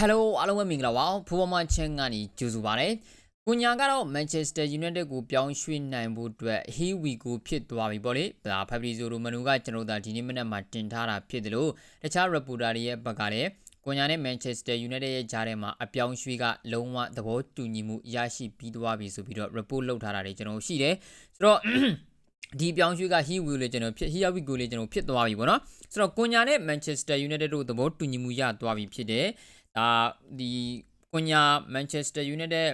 Hello အားလုံးပဲမင်္ဂလာပါဖူးပေါ်မချန်ကနေကြိုဆိုပါရစေ။ကိုညာကတော့ Manchester United ကိုပြောင်းရွှေ့နိုင်ဖို့အတွက် Here we go ဖြစ်သွားပြီပေါ့လေ။ဒါ Fabrizio Romano ကကျွန်တော်တို့ဒီနေ့မနက်မှာတင်ထားတာဖြစ်တယ်လို့တခြား reporter တွေရဲ့ဘက်ကလည်းကိုညာနဲ့ Manchester United ရဲ့ကြားထဲမှာအပြောင်းရွှေ့ကလုံးဝသဘောတူညီမှုရရှိပြီးသွားပြီဆိုပြီးတော့ report လုပ်ထားတာတွေကျွန်တော်ရှိတယ်။ဆိုတော့ဒီပြောင်းရွှေ့က He will လေကျွန်တော်ဖြစ် Here we go လေကျွန်တော်ဖြစ်သွားပြီပေါ့နော်ဆိုတော့ကိုညာနဲ့ Manchester United တို့သဘောတူညီမှုရသွားပြီဖြစ်တယ် ဒါဒီကိုညာ Manchester United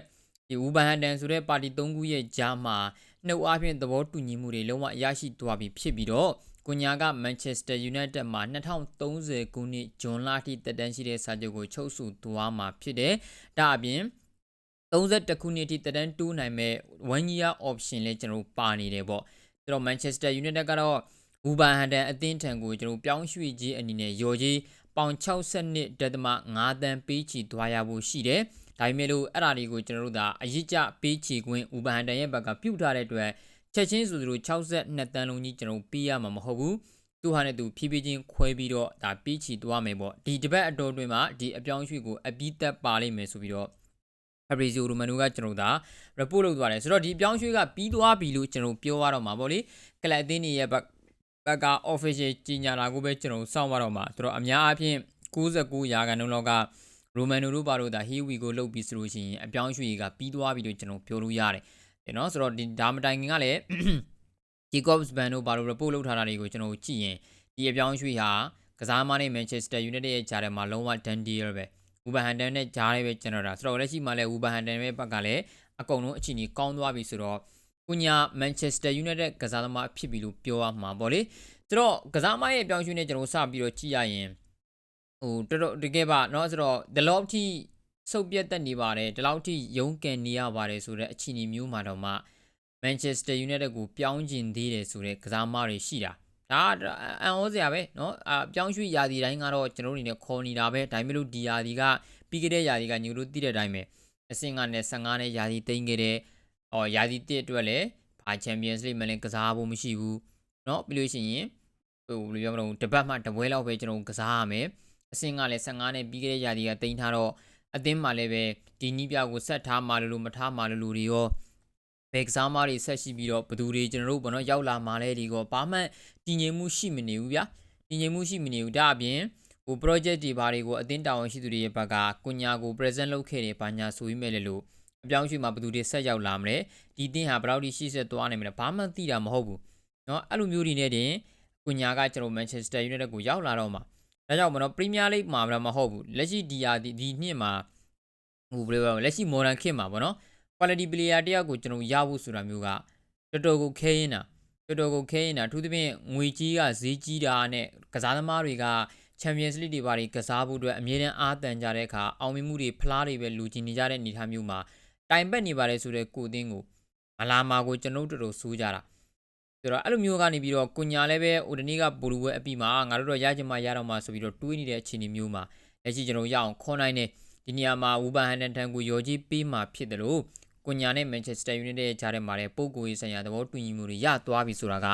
ဒီဝူဘန်ဟန်တန်ဆိုတဲ့ပါတီ၃ခုရဲ့ကြားမှာနှုတ်အားဖြင့်သဘောတူညီမှုတွေလုံးဝရရှိသွားပြီဖြစ်ပြီးတော့ကိုညာက Manchester United မှာ2030ခုနှစ်ဇွန်လထိတက်တန်းရှိတဲ့စာချုပ်ကိုချုပ်ဆိုသွားမှာဖြစ်တယ်ဒါအပြင်31ခုနှစ်ထိတက်တန်းတူးနိုင်မဲ့1 year option လည်းကျွန်တော်ပါနေတယ်ပေါ့ဆိုတော့ Manchester United ကတော့ဝူဘန်ဟန်တန်အသင်းထံကိုကျွန်တော်ပြောင်းရွှေ့ခြင်းအနေနဲ့ရော်ကြီး ပေါင်62.5တန်းပေးချီသွားရဖို့ရှိတယ်။ဒါပေမဲ့လို့အဲ့ဒါတွေကိုကျွန်တော်တို့ဒါအရစ်ကျပေးချီခွင့်ဝူဘန်ဟန်တန်ရဲ့ဘက်ကပြုတ်ထားတဲ့အတွက်ချက်ချင်းဆိုသလို62တန်းလုံးကြီးကျွန်တော်ပေးရမှာမဟုတ်ဘူး။သူဟာနဲ့သူဖြည်းဖြည်းချင်းခွဲပြီးတော့ဒါပေးချီသွားမယ်ပေါ့။ဒီတပတ်အတော်တွင်မှာဒီအပြောင်းရွှေ့ကိုအပြီးသက်ပါလိမ့်မယ်ဆိုပြီးတော့ Fabrizio Romano ကကျွန်တော်ဒါ report လုပ်သွားတယ်ဆိုတော့ဒီပြောင်းရွှေ့ကပြီးသွားပြီလို့ကျွန်တော်ပြောရတော့မှာပေါ့လေကလပ်အသင်းတွေရဲ့ ဘက်က official ကြီးညာတာကိုပဲကျွန်တော်စောင့်ရတော့မှာဆိုတော့အများအားဖြင့်99ရာခိုင်နှုန်းလောက်ကရိုမန်နိုတို့ပါတို့ဒါ here we go လုပ်ပြီးဆိုလို့ရှိရင်အပြောင်းရွှေ့ကပြီးသွားပြီလို့ကျွန်တော်ပြောလို့ရတယ်။နော်ဆိုတော့ဒီဒါမတိုင်ခင်ကလည်း Jacobs Ban တို့ပါတို့ report လုပ်ထားတာတွေကိုကျွန်တော်ကြည့်ရင်ဒီအပြောင်းရွှေ့ဟာကစားမနဲ့ Manchester United ရဲ့ဂျာထဲမှာလုံးဝ done deal ပဲ။ Wolverhampton နဲ့ဂျာထဲပဲကျွန်တော်ဒါဆိုတော့လက်ရှိမှာလည်း Wolverhampton ရဲ့ဘက်ကလည်းအကုန်လုံးအခြေအနေကောင်းသွားပြီဆိုတော့ ကုညာ Manchester United ကစားသမားဖြစ်ပြီလို့ပြောရမှာပေါ့လေဆိုတော့ကစားသမားရဲ့ပြောင်းရွှေ့နေကျွန်တော်စပြီးတော့ကြည့်ရရင်ဟိုတော်တော်တကယ်ပါเนาะဆိုတော့ဒီလောက်ထိစုပ်ပြတ်တက်နေပါတယ်ဒီလောက်ထိရုန်းကန်နေရပါတယ်ဆိုတဲ့အခြေအနေမျိုးမှာတော့မှ Manchester United ကိုပြောင်းကျင်သေးတယ်ဆိုတဲ့ကစားသမားတွေရှိတာဒါအန်ဩစရာပဲเนาะအပြောင်းရွှေ့ရာသီတိုင်းကတော့ကျွန်တော်တို့အနေနဲ့ခေါ်နေတာပဲဒါပေမဲ့လို့ဒီရာသီကပြီးခဲ့တဲ့ရာသီကညိုတို့သိတဲ့အတိုင်းပဲအဆင့်ကနဲ့15နဲ့ရာသီတိမ့်ခဲ့တဲ့ ဟောရာသီတစ်အတွက်လည်းဘာချန်ပီယံစ်လိမလည်းကစားဖို့မရှိဘူးเนาะပြီးလို့ရှိရင်ဟိုဘယ်လိုပြောမလို့တပတ်မှတပွဲလောက်ပဲကျွန်တော်ကစားရမယ်အဆင့်ကလည်း15နဲ့ပြီးခဲ့တဲ့ရာသီကတိမ့်ထားတော့အသင်းမှာလည်းပဲဒီနီးပြကိုဆက်ထားမှလို့မထားမှလို့တွေရောဘယ်ကစားမတွေဆက်ရှိပြီးတော့ဘသူတွေကျွန်တော်တို့ဘောနော်ရောက်လာမှလဲဒီကောဘာမှတည်ငြိမ်မှုရှိမနေဘူးဗျာတည်ငြိမ်မှုရှိမနေဘူးဒါအပြင်ဟို project တွေဘာတွေကိုအတင်းတာဝန်ရှိသူတွေရဲ့ဘက်ကကုညာကို present လုပ်ခဲ့တယ်ဘာညာဆိုပြီးမဲ့လေလို့ အပြောင်းရွှေ့မှာဘသူတွေဆက်ရောက်လာမလဲဒီတင်းဟာဘယ်လောက်ထိရှိဆက်သွားနိုင်မလဲဘာမှသိတာမဟုတ်ဘူးเนาะအဲ့လိုမျိုးတွေနဲ့တင်ကုညာကကျွန်တော် Manchester United ကိုရောက်လာတော့မှာဒါကြောင့်မနော် Premier League မှာမဟုတ်ဘူးလက်ရှိဒီယာဒီနှစ်မှာဟိုဘယ်လိုလဲလက်ရှိ modern ခေတ်မှာပေါ့နော် quality player တယောက်ကိုကျွန်တော်ရဖို့ဆိုတာမျိုးကတော်တော်ကိုခဲရင်တာတော်တော်ကိုခဲရင်တာအထူးသဖြင့်ငွေကြီးကဈေးကြီးတာနဲ့ကစားသမားတွေက Champions League တွေဘာတွေကစားဖို့အတွက်အမြဲတမ်းအားတန်ကြတဲ့အခါအောင်မြင်မှုတွေဖလားတွေပဲလူချင်းနေကြတဲ့အနေအထားမျိုးမှာ တိုင်ပတ်နေပါတယ်ဆိုတဲ့ကိုအင်းကိုမလာမာကိုကျွန်တော်တို့တော်တော်စိုးကြတာဆိုတော့အဲ့လိုမျိုးကနေပြီးတော့ကုညာလည်းပဲဟိုဒီနေ့ကဘူလူဝဲအပြီးမှာငါတို့တော့ရချင်မှရတော့မှဆိုပြီးတော့တွေးနေတဲ့အခြေအနေမျိုးမှာလက်ရှိကျွန်တော်ရအောင်ခေါ်နိုင်တယ်ဒီနေရာမှာဝူဘန်ဟန်တန်တန်ကိုရော်ကြီးပေးမှဖြစ်တယ်လို့ကွန်ညာနဲ့ Manchester United ရဲ့ကြားထဲမှာလည်းပုံကိုရေးဆိုင်ရာသဘောတူညီမှုတွေရသွားပြီဆိုတာက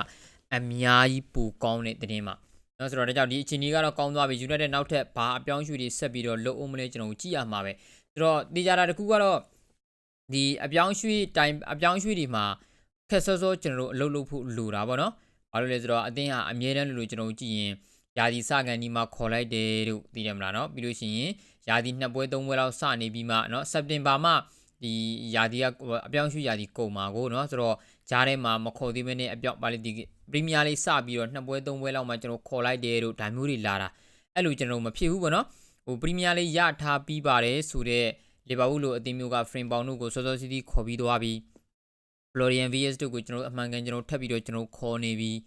အများကြီးပိုကောင်းတဲ့သတင်းပါနော်ဆိုတော့ဒါကြောင့်ဒီအချိန်ကြီးကတော့ကောင်းသွားပြီ United နောက်ထပ်ဘာအပြောင်းရွှေ့တွေဆက်ပြီးတော့လုပ်အောင်မလဲကျွန်တော်ကြည့်ရမှာပဲဆိုတော့တေချာတာတခုကတော့ ဒီအပြောင်းရွှေ့တိုင်အပြောင်းရွှေ့ဒီမှာခက်စောစောကျွန်တော်တို့အလုပ်လုပ်ဖို့လိုတာပေါ့နော်။ဘာလို့လဲဆိုတော့အတင်းဟာအမြဲတမ်းလိုလိုကျွန်တော်တို့ကြည့်ရင်ယာဒီစကန်ဒီမှာခေါ်လိုက်တယ်လို့သိတယ်မလားနော်။ပြီးလို့ရှိရင်ယာဒီနှစ်ပွဲသုံးပွဲလောက်စနေပြီးမှနော်စက်တင်ဘာမှဒီယာဒီကအပြောင်းရွှေ့ယာဒီကုန်မှာကိုနော်ဆိုတော့ဂျားထဲမှာမခေါ်သေးဘဲနဲ့အပြောင်းပါလိဒီပရီးမီးယားလေးစပြီးတော့နှစ်ပွဲသုံးပွဲလောက်မှကျွန်တော်ခေါ်လိုက်တယ်လို့ဒါမျိုးတွေလာတာအဲ့လိုကျွန်တော်မဖြစ်ဘူးပေါ့နော်ဟိုပရီးမီးယားလေးရထားပြီးပါတယ်ဆိုတော့ လီဗာပူးလိုအသင်းမျိုးကဖရင်ပေါင်တို့ကိုစောစောစီးစီးခေါ်ပြီးသွားပြီး Florian Villas တို့ကိုကျွန်တော်အမှန်ကန်ကျွန်တော်ထပ်ပြီးတော့ကျွန်တော်ခေါ်နေပြီး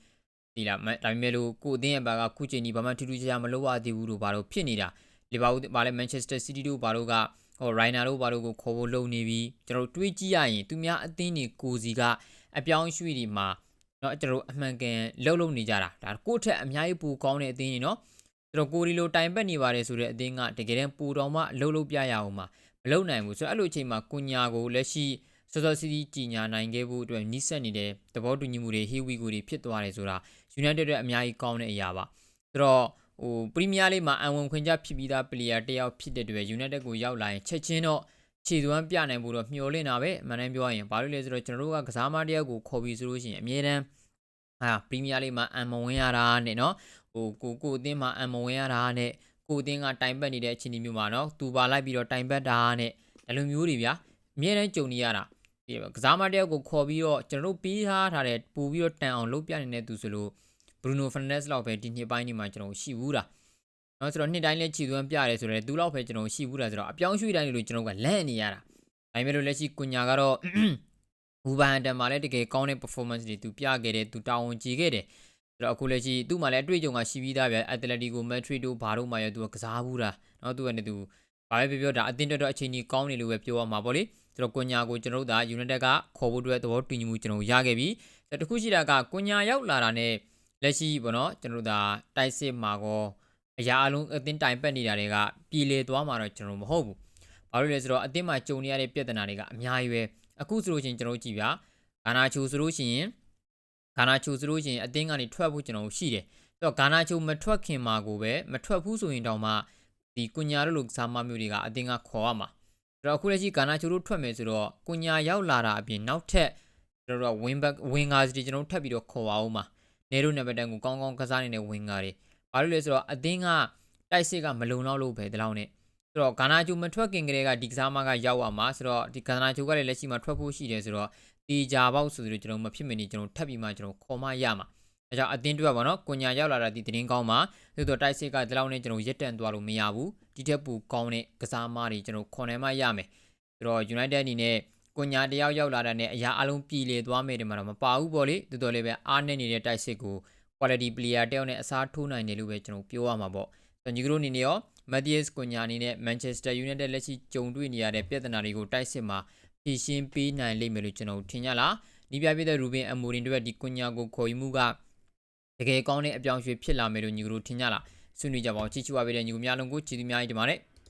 ဒီလားဒါပေမဲ့လို့ကိုအသင်းရဲ့ဘာကခုချိန်ကြီးဘာမှထူးထူးခြားခြားမလုပ်ရသေးဘူးလို့ဘာလို့ဖြစ်နေတာလီဗာပူးဘာလဲ Manchester City တို့ဘာလို့ကဟိုရိုင်နာတို့ဘာလို့ကိုခေါ်ဖို့လုပ်နေပြီးကျွန်တော်တွေးကြည့်ရရင်သူများအသင်းတွေကိုစီကအပြောင်းရွှေ့တွေမှာเนาะကျွန်တော်အမှန်ကန်လှုပ်လှုပ်နေကြတာဒါကိုယ့်ထက်အများကြီးပိုကောင်းတဲ့အသင်းတွေเนาะ ကျွန်တော်ကိုရီလိုတိုင်ပတ်နေပါတယ်ဆိုတဲ့အသင်းကတကယ်တမ်းပူတော်မှလှုပ်လှုပ်ပြရအောင်မှာမလုပ်နိုင်ဘူးဆိုတော့အဲ့လိုအချိန်မှာကုညာကိုလက်ရှိစောစောစီးစီးကြီးညာနိုင်ခဲ့ဖို့အတွက်နီးစပ်နေတဲ့သဘောတူညီမှုတွေဟီဝီကိုတွေဖြစ်သွားတယ်ဆိုတာ United အတွက်အများကြီးကောင်းတဲ့အရာပါဆိုတော့ဟိုပရီးမီးယားလိမှာအံဝင်ခွင့်ကြဖြစ်ပြီးသားပလီယာတစ်ယောက်ဖြစ်တဲ့အတွက် United ကိုရောက်လာရင်ချက်ချင်းတော့ခြေသွမ်းပြနိုင်ဖို့တော့မျှော်လင့်တာပဲအမှန်တမ်းပြောရရင်ဘာလို့လဲဆိုတော့ကျွန်တော်တို့ကကစားမတစ်ယောက်ကိုခေါ်ပြီးဆိုလို့ရှိရင်အမြဲတမ်းအာပရီးမီးယားလိမှာအံမဝင်ရတာနဲ့နော် ဟိုကိုကိုအသင်းမှာအံမဝင်ရတာနဲ့ကိုအသင်းကတိုင်ပတ်နေတဲ့အခြေအနေမျိုးမှာနော်သူပါလိုက်ပြီးတော့တိုင်ပတ်တာနဲ့ဒါလိုမျိုးတွေဗျာအများတန်းကြုံနေရတာဒီကစားမတယောက်ကိုခေါ်ပြီးတော့ကျွန်တော်တို့ပြီးထားထားတဲ့ပူပြီးတော့တန်အောင်လုပ်ပြနေတဲ့သူဆိုလို့ဘရူနိုဖန်နက်စ်လောက်ပဲဒီနှစ်ပိုင်းဒီမှာကျွန်တော်ရှိဘူးတာနော်ဆိုတော့နှစ်တိုင်းလဲခြေသွမ်းပြရဲဆိုတော့သူလောက်ပဲကျွန်တော်ရှိဘူးတာဆိုတော့အပြောင်းရွှေ့တိုင်းလို့ကျွန်တော်ကလန့်နေရတာဒါပေမဲ့လို့လက်ရှိကွန်ညာကတော့ဘူဘန်တန်မှာလည်းတကယ်ကောင်းတဲ့ performance တွေသူပြခဲ့တယ်သူတာဝန်ကြီးခဲ့တယ် တော့အခုလက်ရှိသူ့မှာလည်းအတွေ့အကြုံကရှိပြီးသားဗျအက်တလက်တီကိုမက်ထရီတိုဘာတို့မှရောသူကကစားဘူးတာနော်သူကလည်းသူဘာပဲပြောပြောဒါအတင်းတက်တော့အချိန်ကြီးကောင်းနေလို့ပဲပြောရမှာပေါ့လေဆိုတော့ကွန်ညာကိုကျွန်တော်တို့ဒါ United ကခေါ်ဖို့အတွက်သဘောတူညီမှုကျွန်တော်ရခဲ့ပြီဒါတခုရှိတာကကွန်ညာရောက်လာတာ ਨੇ လက်ရှိပေါ့နော်ကျွန်တော်တို့ဒါတိုက်စစ်မှာကောအရာအလုံးအတင်းတိုင်ပတ်နေတာတွေကပြည်လေသွားမှာတော့ကျွန်တော်မဟုတ်ဘူးဘာလို့လဲဆိုတော့အတင်းမှာကြုံနေရတဲ့ပြဿနာတွေကအများကြီးပဲအခုဆိုလို့ရှိရင်ကျွန်တော်တို့ကြည့်ဗျာဂါနာချိုဆိုလို့ရှိရင် ဂါနာချိုဆိုလို့ရှိရင်အတင်းကနေထွက်ဖို့ကျွန်တော်ရှိတယ်ဆိုတော့ဂါနာချိုမထွက်ခင်မှာကိုပဲမထွက်ဘူးဆိုရင်တောင်မှဒီကွညာတို့လိုစားမမျိုးတွေကအတင်းကခေါ်ရမှာအဲ့တော့အခုလက်ရှိကာနာချိုတို့ထွက်မယ်ဆိုတော့ကုညာရောက်လာတာအပြင်နောက်ထပ်ကျွန်တော်တို့က win back win ကားစီကျွန်တော်တို့ထပ်ပြီးတော့ခေါ်ပါဦးမှာနေတို့နံပါတ်တန်ကိုကောင်းကောင်းကစားနေတဲ့ win ကားတွေဘာလို့လဲဆိုတော့အသင်းကတိုက်စစ်ကမလုံလောက်လို့ပဲဒီလောက်နဲ့ဆိုတော့ဂါနာချိုမထွက်ခင်ကလေးကဒီကစားမကရောက်သွားမှာဆိုတော့ဒီဂါနာချိုကလည်းလက်ရှိမှာထွက်ဖို့ရှိတယ်ဆိုတော့တီဂျာပေါက်ဆိုပြီးတော့ကျွန်တော်မဖြစ်မနေကျွန်တော်ထပ်ပြီးမှကျွန်တော်ခေါ်မရမှာအဲကြောင့်အတင်းတွက်ပါနော်ကုညာရောက်လာတာဒီတင်းကောင်းမှာသို့တော့တိုက်စစ်ကဒီလောက်နဲ့ကျွန်တော်ရက်တန်သွားလို့မရဘူးဒီထက်ပိုကောင်းတဲ့ကစားမတွေကျွန်တော်ခေါ်နိုင်မှရမယ်ဆိုတော့ United အနေနဲ့ကိုညာတယောက်ရောက်လာတဲ့နဲ့အရာအလုံးပြည်လေသွားမယ်ဒီမှာတော့မပါဘူးပေါ့လေတော်တော်လေးပဲအားနေနေတဲ့တိုက်စစ်ကို quality player တယောက်နဲ့အစားထိုးနိုင်တယ်လို့ပဲကျွန်တော်ပြောရမှာပေါ့ဆိုတော့ညီကတို့အနေနဲ့ရော Matthias ကိုညာအနေနဲ့ Manchester United လက်ရှိကြုံတွေ့နေရတဲ့ပြဿနာတွေကိုတိုက်စစ်မှာ ဖြေရှင်းပေးနိုင်လိမ့်မယ်လို့ကျွန်တော်ထင်ကြလားဒီပြပြတဲ့ Ruben Amorim တို့ရဲ့ဒီကိုညာကိုခေါ်ယူမှုကတကယ်ကောင်းတဲ့အပြောင်းအရွှေ့ဖြစ်လာမယ်လို့ညီကတို့ထင်ကြလားဆွေးနွေးကြပါဦးချစ်ချူပါပေးတဲ့ညီကများလုံးကိုချီးသူများကြီးတင်ပါတယ်